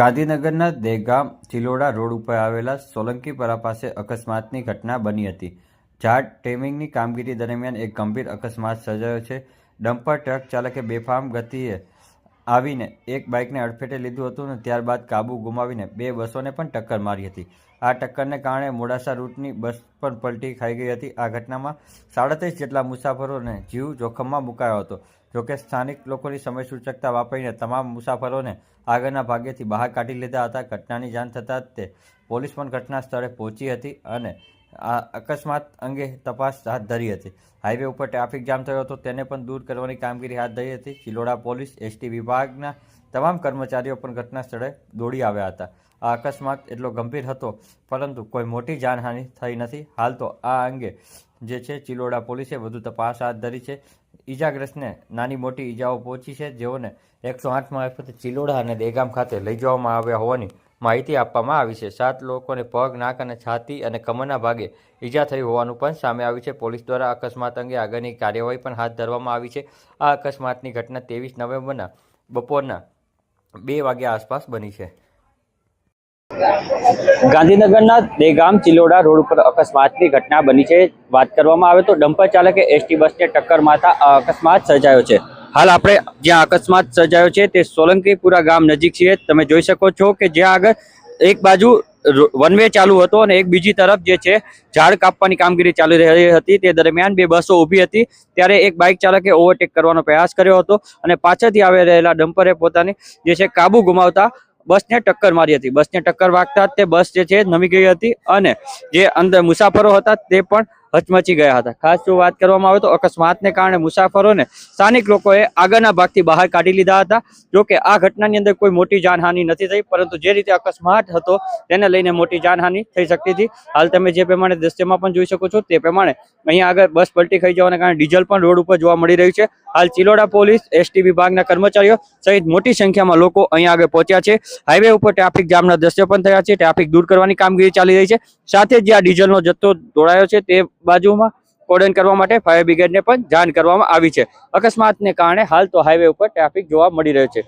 ગાંધીનગરના દેગામ ચિલોડા રોડ ઉપર આવેલા સોલંકીપરા પાસે અકસ્માતની ઘટના બની હતી. ઝાડ ટેમિંગની કામગીરી દરમિયાન એક ગંભીર અકસ્માત સર્જાયો છે. ડમ્પર ટ્રક ચાલકે બેફામ ગતિએ આવીને એક બાઇકને અડફેટે લીધું હતું અને ત્યારબાદ કાબુ ગુમાવીને બે બસોને પણ ટક્કર મારી હતી. આ ટક્કરને કારણે મોડાસા રૂટની બસ પણ પલટી ખાઈ ગઈ હતી. આ ઘટનામાં સાડત્રીસ જેટલા મુસાફરોને જીવ જોખમમાં મુકાયો હતો. જોકે સ્થાનિક લોકોની સમય સૂચકતા વાપરીને તમામ મુસાફરોને આગળના ભાગેથી બહાર કાઢી લીધા હતા. ઘટનાની જાણ થતાં તે પોલીસ પણ ઘટના સ્થળે પહોંચી હતી અને આ અકસ્માત અંગે તપાસ હાથ ધરી હતી. હાઈવે ઉપર ટ્રાફિક જામ થયો હતો, તેને પણ દૂર કરવાની કામગીરી હાથ ધરી હતી. ચિલોડા પોલીસ, એસટી વિભાગના તમામ કર્મચારીઓ પણ ઘટના સ્થળે દોડી આવ્યા હતા. આ અકસ્માત એટલો ગંભીર હતો, પરંતુ કોઈ મોટી જાનહાનિ થઈ નથી. હાલ તો આ અંગે જે છે, ચિલોડા પોલીસે વધુ તપાસ હાથ ધરી છે. ઈજાગ્રસ્તને નાની મોટી ઈજાઓ પહોંચી છે. જેઓને એકસો આઠ મારફતે ચિલોડા અને દેગામ ખાતે લઈ જવામાં આવ્યા હોવાની માહિતી આપવામાં આવી છે. સાત લોકોને પગ, નાક અને છાતી અને કમરના ભાગે ઈજા થઈ હોવાનું પણ સામે આવ્યું છે. પોલીસ દ્વારા અકસ્માત અંગે આગળની કાર્યવાહી પણ હાથ ધરવામાં આવી છે. આ અકસ્માતની ઘટના ત્રેવીસ નવેમ્બરના બપોરના બે વાગ્યા આસપાસ બની છે. ગાંધીનગરના દેગામ ચિલોડા રોડ ઉપર અકસ્માતની ઘટના બની છે. વાત કરવામાં આવે તો ડમ્પર ચાલકે એસટી બસને ટક્કર મારતા અકસ્માત સર્જાયો છે. હાલ આપણે જ્યાં અકસ્માત સર્જાયો છે તે સોલંકીપુરા ગામ નજીક છે તમે જોઈ શકો છો કે જ્યાં આગળ એક બાજુ વન વે ચાલુ હતો અને એક બીજી તરફ જે છે, ઝાડ કાપવાની કામગીરી ચાલી રહી હતી. તે દરમિયાન બે બસો ઊભી હતી. ત્યારે એક બાઇક ચાલકે ઓવરટેક કરવાનો પ્રયાસ કર્યો હતો અને પાછળથી આવી રહેલા ડમ્પરે પોતાની જે છે, કાબુ ગુમાવતા બસને ટક્કર મારી હતી. બસને ટક્કર વાગતા તે બસ જે છે, નમી ગઈ હતી અને જે અંદર મુસાફરો હતા તે પણ હચમચી ગયા હતા. ખાસ જો વાત કરવામાં આવે તો અકસ્માતને કારણે મુસાફરોને સ્થાનિક લોકોએ આગળના ભાગથી બહાર કાઢી લીધા હતા. જો કે આ ઘટનાની અંદર કોઈ મોટી જાનહાનિ નથી થઈ, પરંતુ જે રીતે અકસ્માત હતો તેને લઈને મોટી જાનહાનિ થઈ શકતી હતી. હાલ તમે જે પ્રમાણે દ્રશ્યમાં પણ જોઈ શકો છો, તે પ્રમાણે અહીંયા આગળ બસ પલટી ખાઈ જવાના કારણે ડીઝલ પણ રોડ ઉપર જોવા મળી રહ્યું છે. હાલ ચિલોડા પોલીસ, એસટી વિભાગના કર્મચારીઓ સહિત મોટી સંખ્યામાં લોકો અહીંયા આગળ પહોંચ્યા છે. હાઈવે ઉપર ટ્રાફિક જામના દ્રશ્યો પણ થયા છે. ટ્રાફિક દૂર કરવાની કામગીરી ચાલી રહી છે. સાથે જ આ ડીઝલનો જથ્થો દોડાયો છે તે બાજુમાં કોર્ડન કરવા માટે ફાયર બ્રિગેડને પણ જાણ કરવામાં આવી છે. અકસ્માતને કારણે હાલ તો હાઈવે ઉપર ટ્રાફિક જોવા મળી રહ્યો છે.